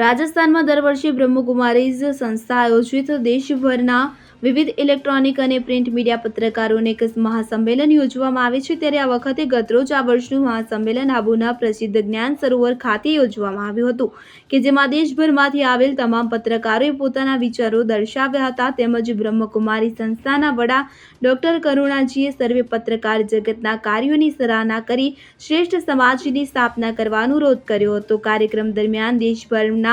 રાજસ્થાનમાં દર વર્ષે બ્રહ્મકુમારીઝ સંસ્થા આયોજિત. દેશભરના વિવિધ ઇલેક્ટ્રોનિક અને પ્રિન્ટ મીડિયા પત્રકારોને એક મહાસંમેલન યોજવામાં આવે છે. ત્યારે આ વખતે ગતરોજ આ વર્ષનું મહાસંમેલન આબુના પ્રસિદ્ધ જ્ઞાન સરોવર ખાતે યોજવામાં આવ્યું હતું, કે જેમાં દેશભરમાંથી આવેલ તમામ પત્રકારોએ પોતાના વિચારો દર્શાવ્યા હતા. તેમજ બ્રહ્મકુમારી સંસ્થાના વડા ડોક્ટર કરુણાજીએ સર્વે પત્રકાર જગતના કાર્યોની સરાહના કરી શ્રેષ્ઠ સમાજની સ્થાપના કરવા અનુરોધ કર્યો હતો. કાર્યક્રમ દરમિયાન દેશભરના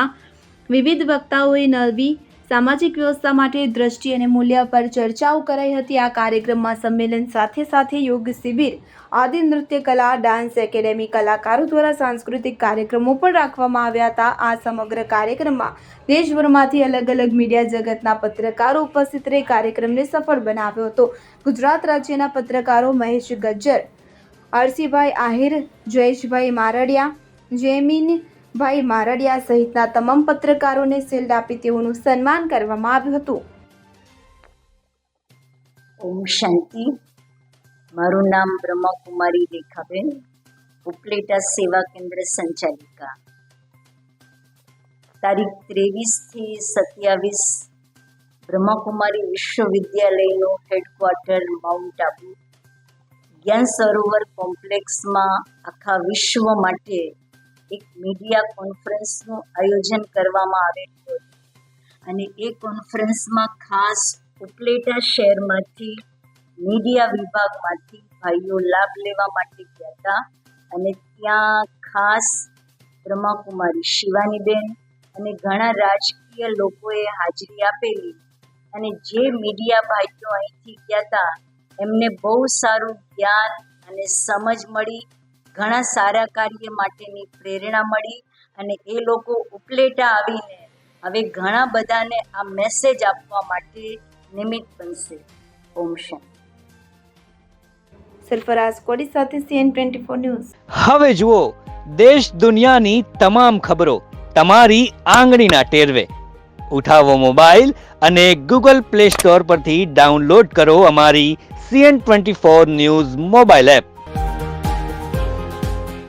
વિવિધ વક્તાઓએ નવી સામાજિક વ્યવસ્થા માટે દ્રષ્ટિ અને મૂલ્ય પર ચર્ચાઓ કરાઈ હતી. આ કાર્યક્રમમાં સંમેલન સાથે સાથે યોગ શિબિર, આદિ નૃત્ય કલા, ડાન્સ એકેડેમી કલાકારો દ્વારા સાંસ્કૃતિક કાર્યક્રમો પણ રાખવામાં આવ્યા હતા. આ સમગ્ર કાર્યક્રમમાં દેશભરમાંથી અલગ અલગ મીડિયા જગતના પત્રકારો ઉપસ્થિત રહી કાર્યક્રમને સફળ બનાવ્યો હતો. ગુજરાત રાજ્યના પત્રકારો મહેશ ગજ્જર અરસીભાઈ આહિર, જયેશભાઈ મારડિયા જેમીનભાઈ મારડિયા સહિતના તમામ પત્રકારોને શિલ્ડ આપી તેઓનું સન્માન કરવામાં આવ્યું હતું. ઓમ શાંતિ. મારું નામ બ્રહ્માકુમારી રેખાબેન, ઉપલેટા સેવા કેન્દ્ર સંચાલિકા. તારીખ ત્રેવીસથી સત્યાવીસ, બ્રહ્મકુમારી વિશ્વવિદ્યાલયનું હેડક્વાર્ટર માઉન્ટ આબુ. જ્ઞાન સરોવર કોમ્પ્લેક્સમાં આખા વિશ્વ માટે એક મીડિયા કોન્ફરન્સનું આયોજન કરવામાં આવેલું હતું અને એ કોન્ફરન્સમાં ખાસ ઉપલેટા શહેરમાંથી મીડિયા વિભાગમાંથી ભાઈઓ લાભ લેવા માટે ગયા હતા. અને ત્યાં ખાસ બ્રહ્માકુમારી શિવાનીબેન અને ઘણા રાજકીય લોકોએ હાજરી આપેલી. અને જે મીડિયા ભાઈઓ અહીંથી ગયા હતા, એમને બહુ સારું જ્ઞાન અને સમજ મળી ઘણા સારા કાર્ય માટેની પ્રેરણા મળી અને એ લોકો ઉપલેટા આવીને હવે ઘણા બધાને આ મેસેજ આપવા માટે નિમિત્ત બનશે. ઓમ શાંતિ સરફરાઝ કોડી સાથે સીએન ટ્વેન્ટી ફોર ન્યૂઝ. હવે જુઓ દેશ દુનિયાની તમામ ખબરો તમારી આંગળીના ટેરવે. ઉઠાવો મોબાઈલ અને ગૂગલ પ્લે સ્ટોર પરથી ડાઉનલોડ કરો અમારી C N twenty four news mobile app.